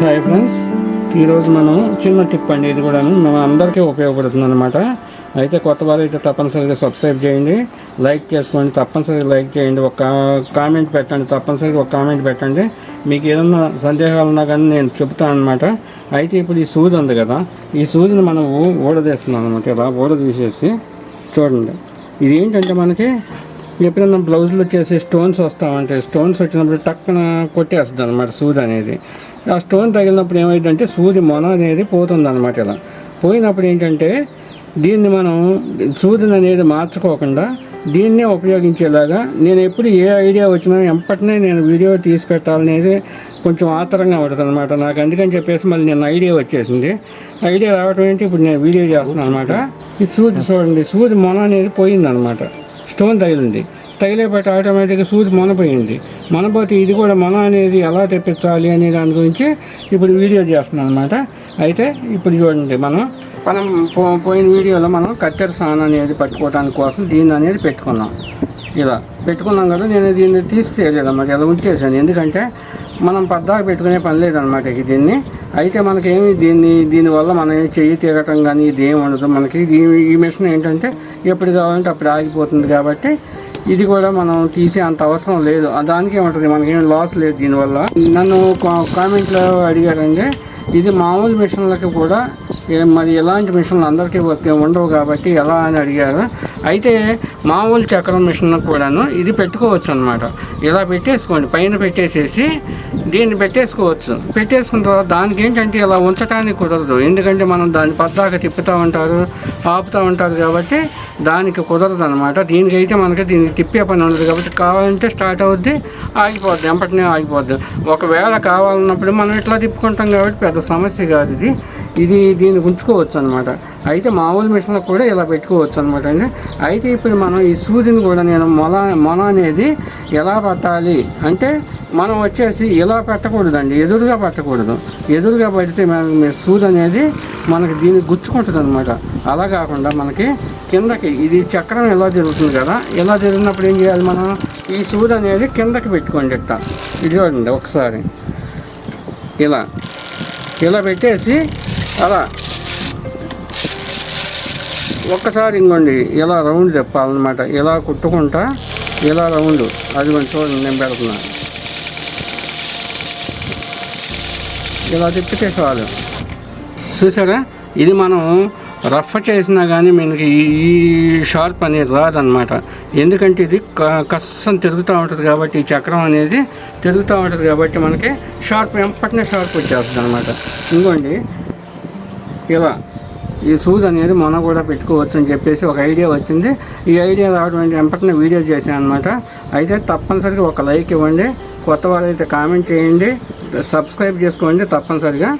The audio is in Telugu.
హాయ్ ఫ్రెండ్స్ ఈరోజు మనం చిన్న టిప్ అండి. ఇది కూడా మన అందరికీ ఉపయోగపడుతుంది అనమాట అయితే కొత్త వారు అయితే తప్పనిసరిగా సబ్స్క్రైబ్ చేయండి. లైక్ చేసుకోండి. తప్పనిసరిగా లైక్ చేయండి. ఒక కామెంట్ పెట్టండి. తప్పనిసరిగా ఒక కామెంట్ పెట్టండి. మీకు ఏదన్నా సందేహాలు ఉన్నా కానీ నేను చెప్తాను అనమాట అయితే ఇప్పుడు ఈ సూది ఉంది కదా. ఈ సూదిని మనం ఊడదీస్తున్నాం అనమాట ఇలా ఊడదీసేసి చూడండి. ఇది ఏంటంటే మనకి ఎప్పుడైనా బ్లౌజ్లో వచ్చేసి స్టోన్స్ వస్తామంటే స్టోన్స్ వచ్చినప్పుడు టక్కున కొట్టేస్తుంది అనమాట సూది అనేది. ఆ స్టోన్ తగిలినప్పుడు ఏమైందంటే సూది మొన అనేది పోతుంది అనమాట ఇలా. పోయినప్పుడు ఏంటంటే దీన్ని మనం సూదిని అనేది మార్చుకోకుండా దీన్నే ఉపయోగించేలాగా నేను ఎప్పుడు ఏ ఐడియా వచ్చినా ఎంపటినే నేను వీడియో తీసి పెట్టాలనేది కొంచెం ఆతరంగా ఉంటుంది అనమాట నాకు అందుకని చెప్పేసి మళ్ళీ నేను ఐడియా వచ్చేసింది. ఐడియా రావడం ఏంటి? ఇప్పుడు నేను వీడియో చేస్తున్నాను అనమాట ఈ సూది చూడండి సూది మొన అనేది పోయిందనమాట స్టోన్ తగిలింది. తగిలేపట్టి ఆటోమేటిక్గా సూది మొనపోయింది. మొనపోతే ఇది కూడా మొన అనేది ఎలా తెప్పించాలి అనే దాని గురించి ఇప్పుడు వీడియో చేస్తున్నాం అనమాట అయితే ఇప్పుడు చూడండి మనం మనం పో పోయిన వీడియోలో మనం కత్తెర సాన్ అనేది పట్టుకోవడానికి కోసం దీన్ని అనేది పెట్టుకున్నాం. ఇలా. పెట్టుకున్నాం కదా నేను దీన్ని తీసి చేయలేదన్నమాట ఇలా ఉంచేసాను ఎందుకంటే మనం పద్దాకు పెట్టుకునే పని లేదనమాట ఇక దీన్ని. అయితే మనకేమి దీన్ని దీనివల్ల మనం చెయ్యి తీరటం కానీ ఇది ఏమి ఉండదు. మనకి దీ ఈ మిషన్ ఏంటంటే ఎప్పుడు కావాలంటే అప్పుడు ఆగిపోతుంది కాబట్టి ఇది కూడా మనం తీసే అంత అవసరం లేదు. దానికి ఏముంటుంది? మనకేం లాస్ లేదు దీనివల్ల. నన్ను కా- కామెంట్లో అడిగారండి ఇది మామూలు మిషన్లకి కూడా మరి ఎలాంటి మిషన్లు అందరికీ ఉండవు కాబట్టి ఎలా అని అడిగారు. అయితే మామూలు చక్రం మిషన్ కూడాను ఇది పెట్టుకోవచ్చు అనమాట ఇలా పెట్టేసుకోండి పైన పెట్టేసేసి దీన్ని పెట్టేసుకోవచ్చు. పెట్టేసుకున్న తర్వాత దానికి ఏంటంటే ఇలా ఉంచడానికి కుదరదు. ఎందుకంటే మనం దాన్ని పద్దాక తిప్పుతూ ఉంటారు ఆపుతూ ఉంటారు కాబట్టి దానికి కుదరదు అనమాట దీనికైతే మనకి దీనికి తిప్పే పని ఉండదు కాబట్టి కావాలంటే స్టార్ట్ అవుద్ది ఆగిపోద్ది ఎంపటినే ఆగిపోద్ది. ఒకవేళ కావాలన్నప్పుడు మనం ఇట్లా తిప్పుకుంటాం కాబట్టి పెద్ద సమస్య కాదు ఇది. ఇది దీనికి ఉంచుకోవచ్చు అనమాట అయితే మామూలు మిషన్లో కూడా ఇలా పెట్టుకోవచ్చు అనమాట అండి. అయితే ఇప్పుడు మనం ఈ సూదిని కూడా నేను మొల మొల అనేది ఎలా పట్టాలి? అంటే మనం వచ్చేసి ఇలా పెట్టకూడదండి. ఎదురుగా పెట్టకూడదు. ఎదురుగా పెడితే మనకి సూది అనేది మనకి దీన్ని గుచ్చుకుంటుంది అనమాట అలా కాకుండా మనకి కిందకి ఇది చక్రం ఎలా తిరుగుతుంది కదా ఇలా తిరిగినప్పుడు ఏం చేయాలి మనం? ఈ సూది అనేది కిందకి పెట్టుకోండి ఇట్ట ఇది చూడండి ఒకసారి. ఇలా. ఇలా పెట్టేసి అలా. ఒక్కసారి ఇంకోండి ఇలా రౌండ్ చెప్పాలన్నమాట. ఇలా కుట్టుకుంటా ఇలా రౌండ్. అది కొంచెం చూడండి నేను పెడుతున్నా. ఇలా తిప్పితే చాలు చూసారా? ఇది మనం రఫ్ చేసినా కానీ మనకి ఈ షార్ప్ అనేది రాదనమాట ఎందుకంటే ఇది క- కస్సం తిరుగుతూ ఉంటుంది కాబట్టి ఈ చక్రం అనేది తిరుగుతూ ఉంటుంది కాబట్టి మనకి షార్ప్ ఎంపటినే షార్ప్ వచ్చేస్తుంది అనమాట ఇంకోండి ఇలా. ఈ సూద్ అనేది మొన్న కూడా పెట్టుకోవచ్చు అని చెప్పేసి ఒక ఐడియా వచ్చింది. ఈ ఐడియా రావడం అంటే వీడియో చేశాను అనమాట అయితే తప్పనిసరిగా ఒక లైక్ ఇవ్వండి. కొత్త వారైతే కామెంట్ చేయండి. సబ్స్క్రైబ్ చేసుకోండి తప్పనిసరిగా.